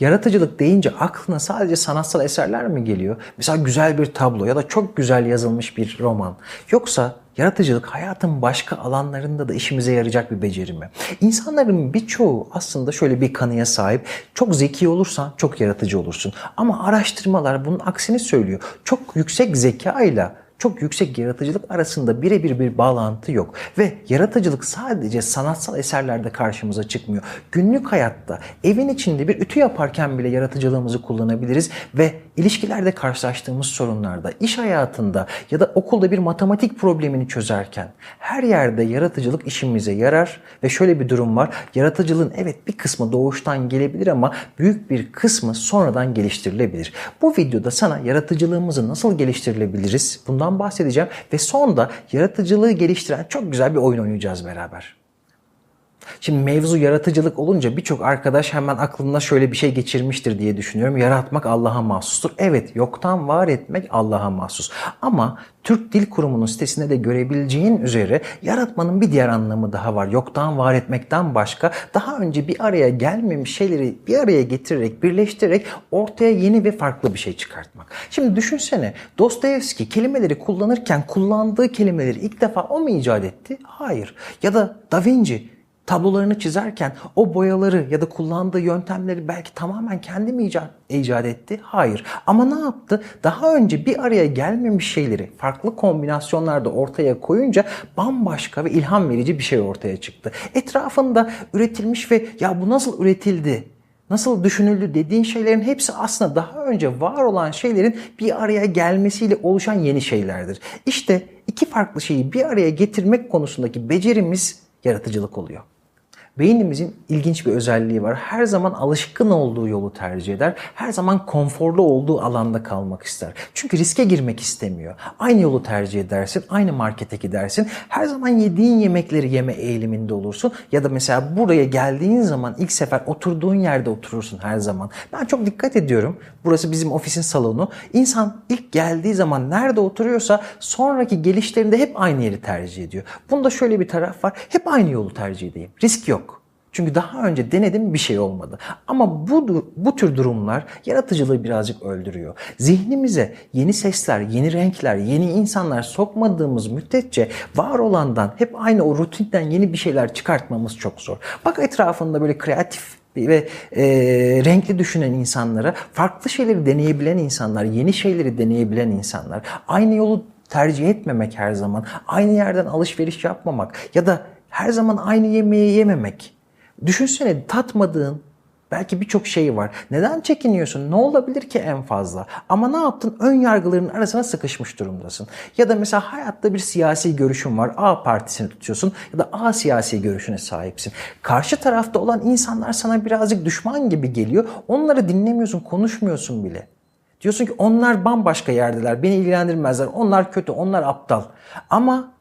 Yaratıcılık deyince aklına sadece sanatsal eserler mi geliyor? Mesela güzel bir tablo ya da çok güzel yazılmış bir roman. Yoksa Yaratıcılık hayatın başka alanlarında da işimize yarayacak bir beceri mi? İnsanların birçoğu aslında şöyle bir kanıya sahip. Çok zeki olursan çok yaratıcı olursun. Ama araştırmalar bunun aksini söylüyor. Çok yüksek zekayla çok yüksek yaratıcılık arasında birebir bir bağlantı yok. Ve yaratıcılık sadece sanatsal eserlerde karşımıza çıkmıyor. Günlük hayatta evin içinde bir ütü yaparken bile yaratıcılığımızı kullanabiliriz ve ilişkilerde karşılaştığımız sorunlarda, iş hayatında ya da okulda bir matematik problemini çözerken her yerde yaratıcılık işimize yarar ve şöyle bir durum var. Yaratıcılığın evet bir kısmı doğuştan gelebilir ama büyük bir kısmı sonradan geliştirilebilir. Bu videoda sana yaratıcılığımızı nasıl geliştirilebiliriz bundan bahsedeceğim ve sonda yaratıcılığı geliştiren çok güzel bir oyun oynayacağız beraber. Şimdi mevzu yaratıcılık olunca birçok arkadaş hemen aklına şöyle bir şey geçirmiştir diye düşünüyorum. Yaratmak Allah'a mahsustur. Evet yoktan var etmek Allah'a mahsus. Ama Türk Dil Kurumu'nun sitesinde de görebileceğin üzere yaratmanın bir diğer anlamı daha var. Yoktan var etmekten başka daha önce bir araya gelmemiş şeyleri bir araya getirerek, birleştirerek ortaya yeni ve farklı bir şey çıkartmak. Şimdi düşünsene Dostoyevski kelimeleri kullanırken kullandığı kelimeleri ilk defa o mu icat etti? Hayır. Ya da Da Vinci tablolarını çizerken o boyaları ya da kullandığı yöntemleri belki tamamen kendi mi icat, icat etti? Hayır. Ama ne yaptı? Daha önce bir araya gelmemiş şeyleri farklı kombinasyonlarda ortaya koyunca bambaşka ve ilham verici bir şey ortaya çıktı. Etrafında üretilmiş ve ya bu nasıl üretildi? Nasıl düşünüldü dediğin şeylerin hepsi aslında daha önce var olan şeylerin bir araya gelmesiyle oluşan yeni şeylerdir. İşte iki farklı şeyi bir araya getirmek konusundaki becerimiz yaratıcılık oluyor. Beynimizin ilginç bir özelliği var. Her zaman alışkın olduğu yolu tercih eder. Her zaman konforlu olduğu alanda kalmak ister. Çünkü riske girmek istemiyor. Aynı yolu tercih edersin, aynı markete gidersin. Her zaman yediğin yemekleri yeme eğiliminde olursun. Ya da mesela buraya geldiğin zaman ilk sefer oturduğun yerde oturursun her zaman. Ben çok dikkat ediyorum. Burası bizim ofisin salonu. İnsan ilk geldiği zaman nerede oturuyorsa sonraki gelişlerinde hep aynı yeri tercih ediyor. Bunda şöyle bir taraf var. Hep aynı yolu tercih edeyim. Risk yok. Çünkü daha önce denedim bir şey olmadı. Ama bu, bu tür durumlar yaratıcılığı birazcık öldürüyor. Zihnimize yeni sesler, yeni renkler, yeni insanlar sokmadığımız müddetçe var olandan hep aynı o rutinden yeni bir şeyler çıkartmamız çok zor. Bak etrafında böyle kreatif ve e, renkli düşünen insanlara, farklı şeyleri deneyebilen insanlar, yeni şeyleri deneyebilen insanlar, aynı yolu tercih etmemek her zaman, aynı yerden alışveriş yapmamak ya da her zaman aynı yemeği yememek Düşünsene tatmadığın belki birçok şey var. Neden çekiniyorsun? Ne olabilir ki en fazla? Ama ne yaptın? Ön yargıların arasına sıkışmış durumdasın. Ya da mesela hayatta bir siyasi görüşün var. A partisini tutuyorsun ya da A siyasi görüşüne sahipsin. Karşı tarafta olan insanlar sana birazcık düşman gibi geliyor. Onları dinlemiyorsun, konuşmuyorsun bile. Diyorsun ki onlar bambaşka yerdeler, beni ilgilendirmezler, onlar kötü, onlar aptal. Ama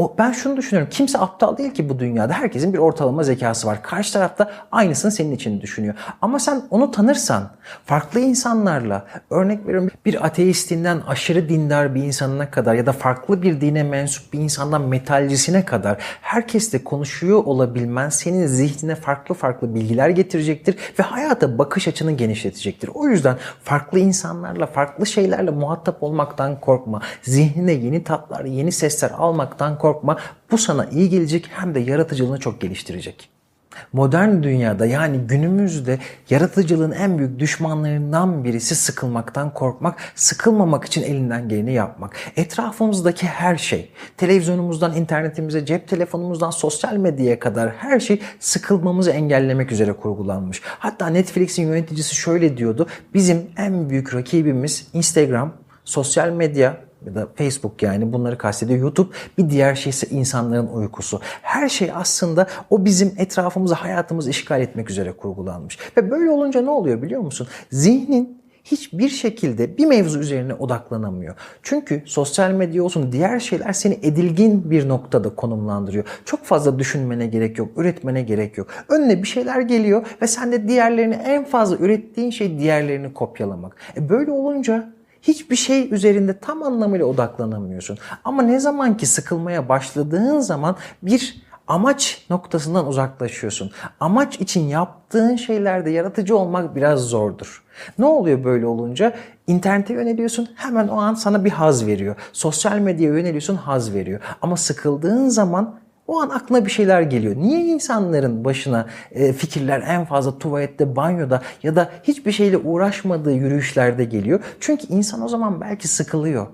o, ben şunu düşünüyorum. Kimse aptal değil ki bu dünyada. Herkesin bir ortalama zekası var. Karşı tarafta aynısını senin için düşünüyor. Ama sen onu tanırsan farklı insanlarla örnek veriyorum bir ateistinden aşırı dindar bir insanına kadar ya da farklı bir dine mensup bir insandan metalcisine kadar herkesle konuşuyor olabilmen senin zihnine farklı farklı bilgiler getirecektir ve hayata bakış açını genişletecektir. O yüzden farklı insanlarla, farklı şeylerle muhatap olmaktan korkma. Zihnine yeni tatlar, yeni sesler almaktan korkma. Bu sana iyi gelecek hem de yaratıcılığını çok geliştirecek. Modern dünyada yani günümüzde yaratıcılığın en büyük düşmanlarından birisi sıkılmaktan korkmak, sıkılmamak için elinden geleni yapmak. Etrafımızdaki her şey, televizyonumuzdan internetimize, cep telefonumuzdan sosyal medyaya kadar her şey sıkılmamızı engellemek üzere kurgulanmış. Hatta Netflix'in yöneticisi şöyle diyordu, bizim en büyük rakibimiz Instagram, sosyal medya, ya da Facebook yani bunları kastediyor. YouTube bir diğer şey ise insanların uykusu. Her şey aslında o bizim etrafımızı, hayatımızı işgal etmek üzere kurgulanmış. Ve böyle olunca ne oluyor biliyor musun? Zihnin hiçbir şekilde bir mevzu üzerine odaklanamıyor. Çünkü sosyal medya olsun diğer şeyler seni edilgin bir noktada konumlandırıyor. Çok fazla düşünmene gerek yok, üretmene gerek yok. Önüne bir şeyler geliyor ve sen de diğerlerini en fazla ürettiğin şey diğerlerini kopyalamak. E böyle olunca hiçbir şey üzerinde tam anlamıyla odaklanamıyorsun. Ama ne zaman ki sıkılmaya başladığın zaman bir amaç noktasından uzaklaşıyorsun. Amaç için yaptığın şeylerde yaratıcı olmak biraz zordur. Ne oluyor böyle olunca? İnternete yöneliyorsun hemen o an sana bir haz veriyor. Sosyal medyaya yöneliyorsun haz veriyor. Ama sıkıldığın zaman o an aklına bir şeyler geliyor. Niye insanların başına e, fikirler en fazla tuvalette, banyoda ya da hiçbir şeyle uğraşmadığı yürüyüşlerde geliyor? Çünkü insan o zaman belki sıkılıyor.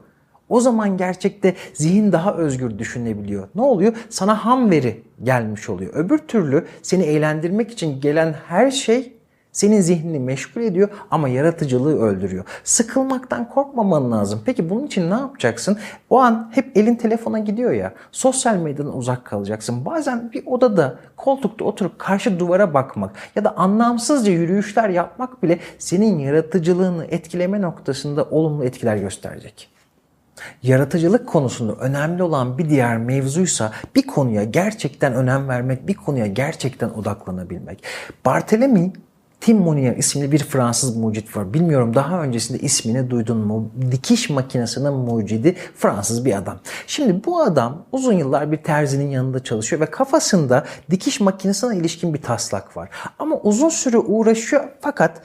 O zaman gerçekte zihin daha özgür düşünebiliyor. Ne oluyor? Sana ham veri gelmiş oluyor. Öbür türlü seni eğlendirmek için gelen her şey senin zihnini meşgul ediyor ama yaratıcılığı öldürüyor. Sıkılmaktan korkmaman lazım. Peki bunun için ne yapacaksın? O an hep elin telefona gidiyor ya. Sosyal medyadan uzak kalacaksın. Bazen bir odada koltukta oturup karşı duvara bakmak ya da anlamsızca yürüyüşler yapmak bile senin yaratıcılığını etkileme noktasında olumlu etkiler gösterecek. Yaratıcılık konusunda önemli olan bir diğer mevzuysa bir konuya gerçekten önem vermek, bir konuya gerçekten odaklanabilmek. Barthélemy Tim Monier isimli bir Fransız mucit var. Bilmiyorum daha öncesinde ismini duydun mu? Dikiş makinesinin mucidi Fransız bir adam. Şimdi bu adam uzun yıllar bir terzinin yanında çalışıyor ve kafasında dikiş makinesine ilişkin bir taslak var. Ama uzun süre uğraşıyor fakat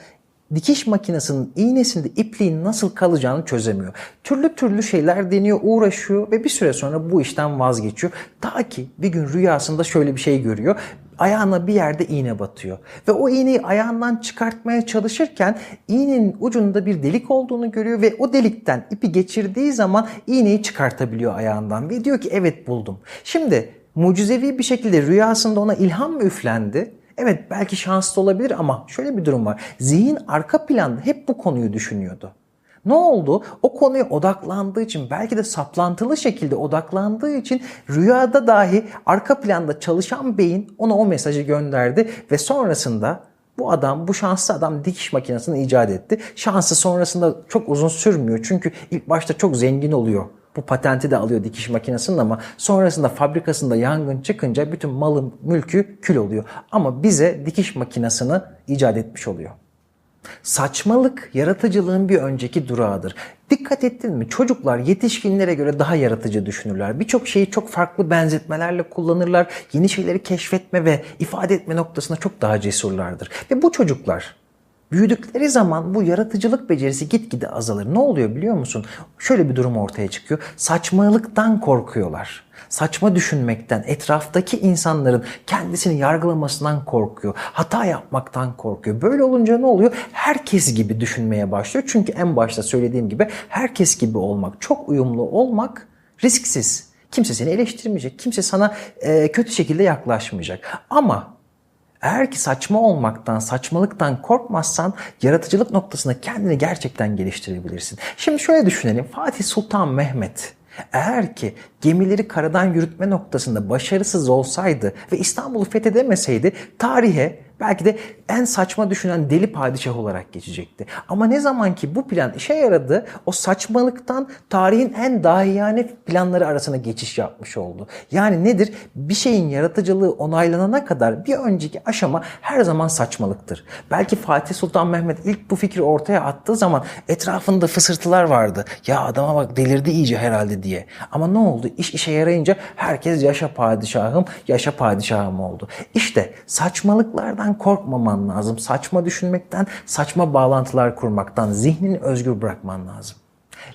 dikiş makinesinin iğnesinde ipliğin nasıl kalacağını çözemiyor. Türlü türlü şeyler deniyor, uğraşıyor ve bir süre sonra bu işten vazgeçiyor. Ta ki bir gün rüyasında şöyle bir şey görüyor. Ayağına bir yerde iğne batıyor. Ve o iğneyi ayağından çıkartmaya çalışırken iğnenin ucunda bir delik olduğunu görüyor ve o delikten ipi geçirdiği zaman iğneyi çıkartabiliyor ayağından. Ve diyor ki evet buldum. Şimdi mucizevi bir şekilde rüyasında ona ilham mı üflendi? Evet belki şanslı olabilir ama şöyle bir durum var. Zihin arka planda hep bu konuyu düşünüyordu. Ne oldu? O konuya odaklandığı için belki de saplantılı şekilde odaklandığı için rüyada dahi arka planda çalışan beyin ona o mesajı gönderdi ve sonrasında bu adam, bu şanslı adam dikiş makinesini icat etti. Şansı sonrasında çok uzun sürmüyor çünkü ilk başta çok zengin oluyor bu patenti de alıyor dikiş makinesinin ama sonrasında fabrikasında yangın çıkınca bütün malı mülkü kül oluyor. Ama bize dikiş makinesini icat etmiş oluyor. Saçmalık yaratıcılığın bir önceki durağıdır. Dikkat ettin mi? Çocuklar yetişkinlere göre daha yaratıcı düşünürler. Birçok şeyi çok farklı benzetmelerle kullanırlar. Yeni şeyleri keşfetme ve ifade etme noktasında çok daha cesurlardır. Ve bu çocuklar Büyüdükleri zaman bu yaratıcılık becerisi gitgide azalır. Ne oluyor biliyor musun? Şöyle bir durum ortaya çıkıyor. Saçmalıktan korkuyorlar. Saçma düşünmekten, etraftaki insanların kendisini yargılamasından korkuyor. Hata yapmaktan korkuyor. Böyle olunca ne oluyor? Herkes gibi düşünmeye başlıyor. Çünkü en başta söylediğim gibi herkes gibi olmak, çok uyumlu olmak risksiz. Kimse seni eleştirmeyecek. Kimse sana kötü şekilde yaklaşmayacak. Ama eğer ki saçma olmaktan, saçmalıktan korkmazsan yaratıcılık noktasında kendini gerçekten geliştirebilirsin. Şimdi şöyle düşünelim. Fatih Sultan Mehmet eğer ki gemileri karadan yürütme noktasında başarısız olsaydı ve İstanbul'u fethedemeseydi tarihe belki de en saçma düşünen deli padişah olarak geçecekti. Ama ne zaman ki bu plan işe yaradı o saçmalıktan tarihin en dahiyane planları arasına geçiş yapmış oldu. Yani nedir? Bir şeyin yaratıcılığı onaylanana kadar bir önceki aşama her zaman saçmalıktır. Belki Fatih Sultan Mehmet ilk bu fikri ortaya attığı zaman etrafında fısırtılar vardı. Ya adama bak delirdi iyice herhalde diye. Ama ne oldu? İş işe yarayınca herkes yaşa padişahım, yaşa padişahım oldu. İşte saçmalıklardan korkmaman lazım. Saçma düşünmekten, saçma bağlantılar kurmaktan, zihnini özgür bırakman lazım.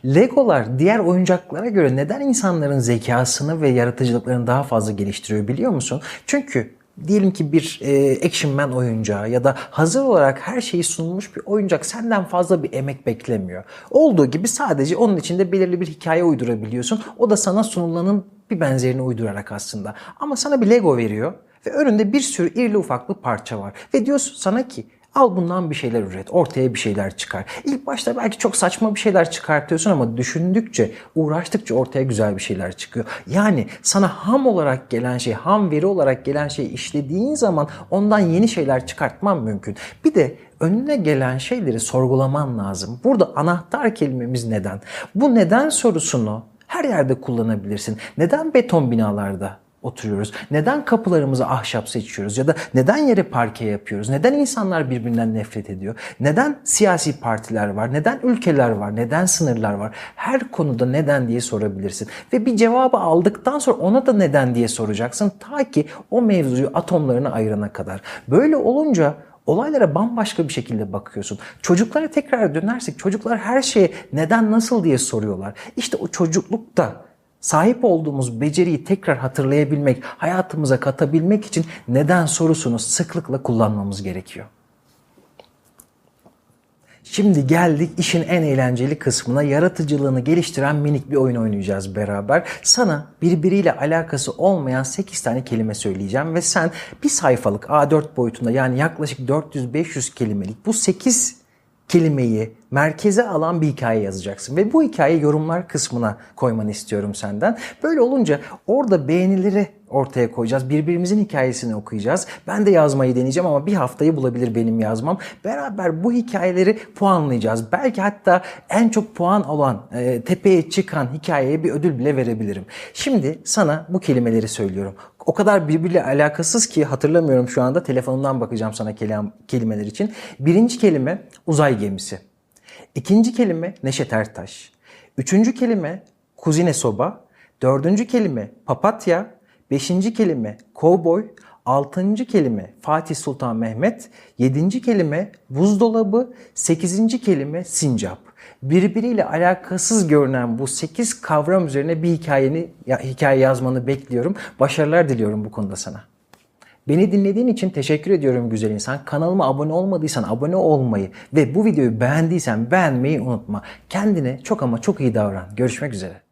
Legolar diğer oyuncaklara göre neden insanların zekasını ve yaratıcılıklarını daha fazla geliştiriyor biliyor musun? Çünkü diyelim ki bir e, Action Man oyuncağı ya da hazır olarak her şeyi sunulmuş bir oyuncak senden fazla bir emek beklemiyor. Olduğu gibi sadece onun içinde belirli bir hikaye uydurabiliyorsun. O da sana sunulanın bir benzerini uydurarak aslında. Ama sana bir Lego veriyor ve önünde bir sürü irili ufaklı parça var. Ve diyorsun sana ki Al bundan bir şeyler üret. Ortaya bir şeyler çıkar. İlk başta belki çok saçma bir şeyler çıkartıyorsun ama düşündükçe, uğraştıkça ortaya güzel bir şeyler çıkıyor. Yani sana ham olarak gelen şey, ham veri olarak gelen şeyi işlediğin zaman ondan yeni şeyler çıkartman mümkün. Bir de önüne gelen şeyleri sorgulaman lazım. Burada anahtar kelimemiz neden? Bu neden sorusunu her yerde kullanabilirsin. Neden beton binalarda oturuyoruz? Neden kapılarımızı ahşap seçiyoruz? Ya da neden yere parke yapıyoruz? Neden insanlar birbirinden nefret ediyor? Neden siyasi partiler var? Neden ülkeler var? Neden sınırlar var? Her konuda neden diye sorabilirsin. Ve bir cevabı aldıktan sonra ona da neden diye soracaksın. Ta ki o mevzuyu atomlarına ayırana kadar. Böyle olunca olaylara bambaşka bir şekilde bakıyorsun. Çocuklara tekrar dönersek çocuklar her şeye neden nasıl diye soruyorlar. İşte o çocuklukta sahip olduğumuz beceriyi tekrar hatırlayabilmek, hayatımıza katabilmek için neden sorusunu sıklıkla kullanmamız gerekiyor. Şimdi geldik işin en eğlenceli kısmına. Yaratıcılığını geliştiren minik bir oyun oynayacağız beraber. Sana birbiriyle alakası olmayan 8 tane kelime söyleyeceğim ve sen bir sayfalık A4 boyutunda yani yaklaşık 400-500 kelimelik bu 8 kelimeyi merkeze alan bir hikaye yazacaksın. Ve bu hikayeyi yorumlar kısmına koymanı istiyorum senden. Böyle olunca orada beğenileri ortaya koyacağız. Birbirimizin hikayesini okuyacağız. Ben de yazmayı deneyeceğim ama bir haftayı bulabilir benim yazmam. Beraber bu hikayeleri puanlayacağız. Belki hatta en çok puan olan, e, tepeye çıkan hikayeye bir ödül bile verebilirim. Şimdi sana bu kelimeleri söylüyorum. O kadar birbiriyle alakasız ki hatırlamıyorum şu anda. Telefonumdan bakacağım sana kelimeler için. Birinci kelime uzay gemisi. İkinci kelime Neşet Ertaş. Üçüncü kelime kuzine soba. Dördüncü kelime papatya. Beşinci kelime kovboy. Altıncı kelime Fatih Sultan Mehmet. Yedinci kelime buzdolabı. Sekizinci kelime sincap. Birbiriyle alakasız görünen bu 8 kavram üzerine bir hikayeni, hikaye yazmanı bekliyorum. Başarılar diliyorum bu konuda sana. Beni dinlediğin için teşekkür ediyorum güzel insan. Kanalıma abone olmadıysan abone olmayı ve bu videoyu beğendiysen beğenmeyi unutma. Kendine çok ama çok iyi davran. Görüşmek üzere.